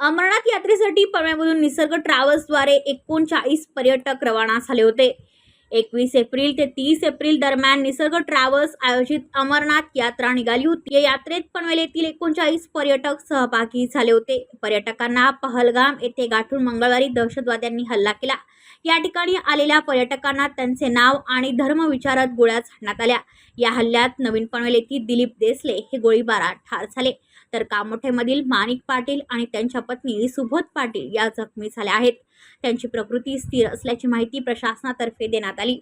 अमरनाथ यात्रेसाठी पनवेलमधून निसर्ग ट्रॅव्हल्सद्वारे एकोणचाळीस पर्यटक रवाना झाले होते. एकवीस एप्रिल ते तीस एप्रिल दरम्यान निसर्ग ट्रॅव्हल्स आयोजित अमरनाथ यात्रा निघाली होती. या यात्रेत पनवेल येथील एकोणचाळीस पर्यटक सहभागी झाले होते. पर्यटकांना पहलगाम येथे गाठून मंगळवारी दहशतवाद्यांनी हल्ला केला. या ठिकाणी आलेल्या पर्यटकांना त्यांचे नाव आणि धर्म विचारत गोळ्या झाडण्यात आल्या. या हल्ल्यात नवीन पनवेल येथील दिलीप देसले हे गोळीबारात ठार झाले. तर कामोठेमधील माणिक पाटील आणि त्यांच्या पत्नी सुबोध पाटील या जखमी झाल्या आहेत. त्यांची प्रकृती स्थिर असल्याची माहिती प्रशासनातर्फे देण्यात आली.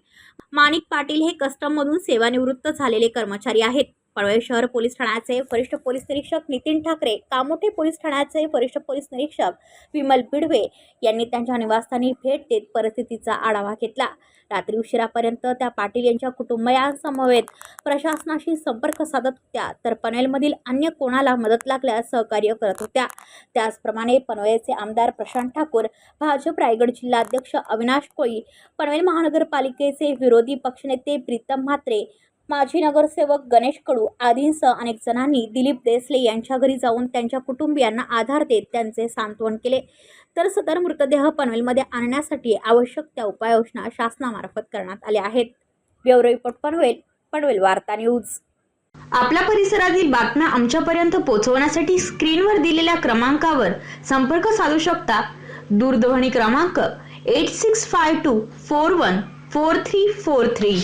माणिक पाटील हे कस्टममधून सेवानिवृत्त झालेले कर्मचारी आहेत. पनवेल शहर पोलीस ठाण्याचे वरिष्ठ पोलीस निरीक्षक नितीन ठाकरे कामोठे पोलीस ठाण्याचे वरिष्ठ पोलीस निरीक्षक विमल बिडवे यांनी त्यांच्या निवासस्थानी भेट देत परिस्थितीचा आढावा घेतला. रात्री उशिरापर्यंत त्या पाटील यांच्या कुटुंबियांसमवेत प्रशासनाशी संपर्क साधत होत्या तर पनवेलमधील अन्य कोणाला मदत लागल्यास सहकार्य करत होत्या. त्याचप्रमाणे पनवेलचे आमदार प्रशांत ठाकूर भाजप रायगड जिल्हाध्यक्ष अविनाश कोळी पनवेल महानगरपालिकेचे विरोधी पक्षनेते प्रीतम म्हात्रे माजी नगरसेवक गणेश कडू आदींसह अनेक जणांनी दिलीप देसले यांच्या घरी जाऊन त्यांच्या कुटुंबियांना आधार देत त्यांचे सांत्वन केले. तर सदर मृतदेह पनवेलमध्ये आणण्यासाठी आवश्यक त्या उपाययोजना शासनामार्फत करण्यात आल्या आहेत. ब्युरो रिपोर्ट पनवेल पनवेल वार्ता न्यूज. आपल्या परिसरातील बातम्या आमच्यापर्यंत पोहोचवण्यासाठी स्क्रीनवर दिलेल्या क्रमांकावर संपर्क साधू शकता. दूरध्वनी क्रमांक eight six five two four one four three four three